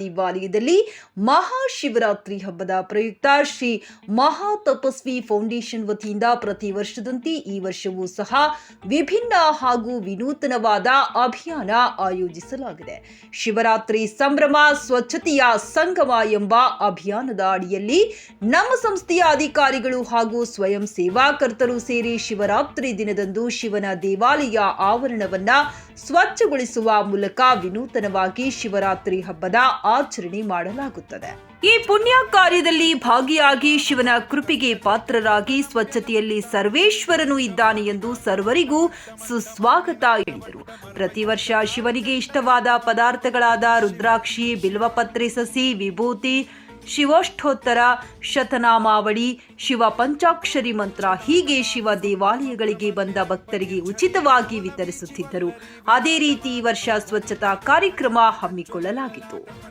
ದೇವಾಲಯದಲ್ಲಿ ಮಹಾಶಿವರಾತ್ರಿ ಹಬ್ಬದ ಪ್ರಯುಕ್ತ ಶ್ರೀ ಮಹಾ ತಪಸ್ವಿ ಫೌಂಡೇಶನ್ ವತಿಯಿಂದ ಪ್ರತಿ ವರ್ಷದಂತೆ ಈ ವರ್ಷವೂ ಸಹ ವಿಭಿನ್ನ ಹಾಗೂ ವಿನೂತನವಾದ ಅಭಿಯಾನ ಆಯೋಜಿಸಲಾಗಿದೆ. ಶಿವರಾತ್ರಿ ಸಂಭ್ರಮ, ಸ್ವಚ್ಛತೆಯ ಸಂಗಮ ಎಂಬ ಅಭಿಯಾನದ ಅಡಿಯಲ್ಲಿ ನಮ್ಮ ಸಂಸ್ಥೆಯ ಅಧಿಕಾರಿಗಳು ಹಾಗೂ ಸ್ವಯಂ ಸೇವಾಕರ್ತರು ಸೇರಿ ಶಿವರಾತ್ರಿ ದಿನದಂದು ಶಿವನ ದೇವಾಲಯ ಆವರಣವನ್ನ ಸ್ವಚ್ಛಗೊಳಿಸುವ ಮೂಲಕ ವಿನೂತನವಾಗಿ ಶಿವರಾತ್ರಿ ಹಬ್ಬದ ಆಚರಣೆ ಮಾಡಲಾಗುತ್ತದೆ. ಈ ಪುಣ್ಯ ಕಾರ್ಯದಲ್ಲಿ ಭಾಗಿಯಾಗಿ ಶಿವನ ಕೃಪೆಗೆ ಪಾತ್ರರಾಗಿ ಸ್ವಚ್ಛತೆಯಲ್ಲಿ ಸರ್ವೇಶ್ವರನು ಇದ್ದಾನೆ ಎಂದು ಸರ್ವರಿಗೂ ಸುಸ್ವಾಗತ ಹೇಳಿದರು. ಪ್ರತಿ ವರ್ಷ ಶಿವನಿಗೆ ಇಷ್ಟವಾದ ಪದಾರ್ಥಗಳಾದ ರುದ್ರಾಕ್ಷಿ, ಬಿಲ್ವಪತ್ರೆ, ಸಸಿ, ವಿಭೂತಿ ಶಿವೋಷ್ಠೋತ್ತರ ಶತನಾಮಾವಳಿ, ಶಿವ ಪಂಚಾಕ್ಷರಿ ಮಂತ್ರ ಹೀಗೆ ಶಿವ ದೇವಾಲಯಗಳಿಗೆ ಬಂದ ಭಕ್ತರಿಗೆ ಉಚಿತವಾಗಿ ವಿತರಿಸುತ್ತಿದ್ದರು. ಅದೇ ರೀತಿ ಈ ವರ್ಷ ಸ್ವಚ್ಛತಾ ಕಾರ್ಯಕ್ರಮ ಹಮ್ಮಿಕೊಳ್ಳಲಾಗಿತ್ತು.